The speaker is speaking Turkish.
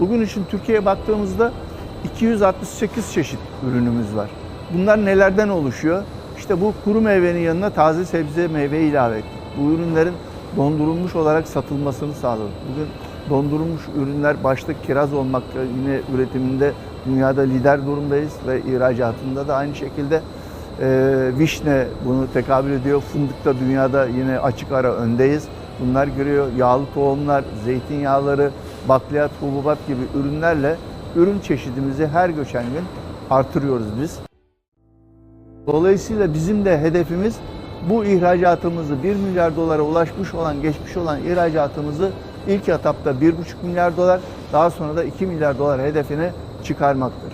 Bugün için Türkiye'ye baktığımızda 268 çeşit ürünümüz var. Bunlar nelerden oluşuyor? İşte bu kuru meyvenin yanına taze sebze meyve ilave ettik. Bu ürünlerin dondurulmuş olarak satılmasını sağladık. Bugün dondurulmuş ürünler başta kiraz olmakla yine üretiminde dünyada lider durumdayız ve ihracatında da aynı şekilde ee, vişne bunu tekabül ediyor. Fındıkta dünyada yine açık ara öndeyiz. Bunlar giriyor. Yağlı tohumlar, zeytinyağları, bakliyat, hububat gibi ürünlerle ürün çeşidimizi her geçen gün artırıyoruz biz. Dolayısıyla bizim de hedefimiz bu ihracatımızı 1 milyar dolara ulaşmış olan, geçmiş olan ihracatımızı ilk etapta 1,5 milyar dolar, daha sonra da 2 milyar dolar hedefine çıkarmaktır.